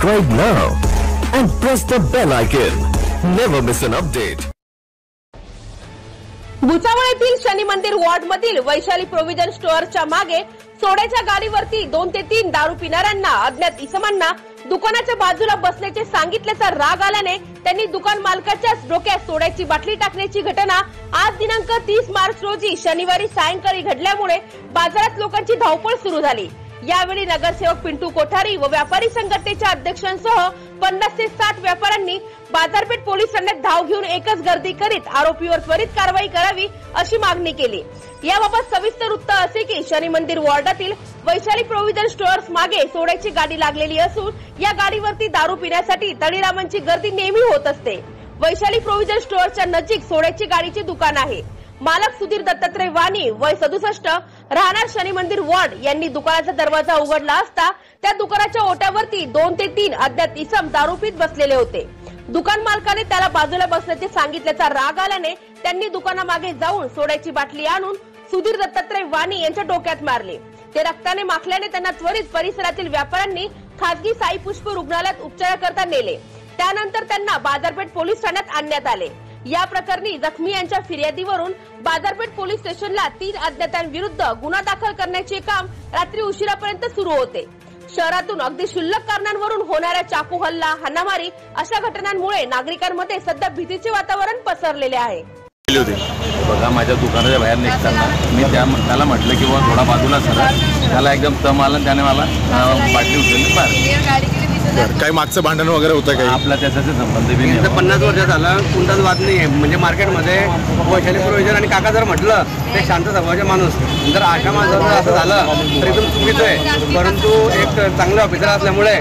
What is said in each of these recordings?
Subscribe now and press the bell icon. Never miss an update. Bhusawal येथील शनी मंदिर ward मधील Vaishali provision स्टोअरच्या मागे सोड्याच्या गाडीवरती दोन ते तीन दारू पिणाऱ्यांना अज्ञात इसमांना दुकानाच्या बाजूला बसल्याचे सांगितल्याचा राग आल्याने त्यांनी दुकान मालकाच्याच डोक्यात सोड्याची बाटली टाकण्याची घटना आज दिनांक तीस मार्च रोजी शनिवारी सायंकाळी घडल्यामुळे बाजारात लोकांची धावपळ सुरू झाली यावेळी नगरसेवक पिंटू कोठारी व व्यापारी संघटनेच्या अध्यक्षांसह पन्नास ते साठ व्यापाऱ्यांनी बाजारपेठ पोलीस ठाण्यात धाव घेऊन एकच गर्दी करीत आरोपीवर त्वरित कारवाई करावी अशी मागणी केली. याबाबत सविस्तर वृत्त असे की शनी मंदिर वॉर्डातील वैशाली प्रोव्हिजन स्टोअर्स मागे सोड्याची गाडी लागलेली असून या गाडीवरती दारू पिण्यासाठी तळीरामांची गर्दी नेहमी होत असते. वैशाली प्रोव्हिजन स्टोअरच्या नजीक सोड्याची गाडीचे दुकान आहे. मालक सुधीर दत्तात्रय वाणी वय सदुसष्ट राहणार शनी मंदिर वॉर्ड यांनी दुकानाचा दरवाजा उघडला असता त्या दुकानाच्या ओट्यावरती दोन ते तीन अज्ञात इसम दारू पीत बसलेले होते. दुकान मालकाने त्याला बाजूला बसण्याचे सांगितल्याचा राग आल्याने त्यांनी दुकानामागे जाऊन सोड्याची बाटली आणून सुधीर दत्तात्रय वाणी यांच्या डोक्यात मारले. ते रक्ताने माखल्याने त्यांना त्वरित परिसरातील व्यापाऱ्यांनी खासगी साई पुष्प रुग्णालयात उपचाराकरता नेले. त्यानंतर त्यांना बाजारपेठ पोलीस ठाण्यात आणण्यात आले. या प्रकरणी जखमी यांच्या फिर्यादीवरून बाजारपेठ पोलीस स्टेशनला तीन अज्ञातांविरुद्ध गुन्हा दाखल करण्याचे काम रात्री उशिरापर्यंत सुरू होते. शहरातून अगदी शुल्लक कारणांवरून होणाऱ्या चाकू हल्ला हाणामारी अशा घटनांमुळे नागरिकांमध्ये सध्या भीतीचे वातावरण पसरलेले आहे. बघा माझ्या दुकानाच्या बाहेर निघताना मी त्या त्याला म्हटलं की बुवा थोडा बाजूला सरा त्याला एकदम तम आला त्याने मला बाटली उचलली बाहेर बरं. काही मागचं भांडण वगैरे होतं काही? आपला त्याच्याशी संबंध बी नाही. पन्नास वर्ष झालं कुंटाच वाद नाही आहे म्हणजे मार्केटमध्ये वैशाली प्रोव्हिजन आणि काका जर म्हटलं ते शांत स्वभावाचे माणूस. जर आशा माणसाचं जर असं झालं तर एकदम चुकीचं आहे. परंतु एक चांगले ऑफिसर असल्यामुळे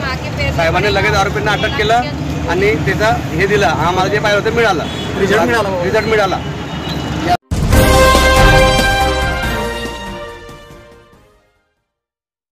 साहेबांनी लगेच आरोपींना अटक केलं आणि त्याचं हे दिलं. आम्हाला जे पाहिजे होतं मिळालं. रिझल्ट मिळाला. रिझल्ट मिळाला.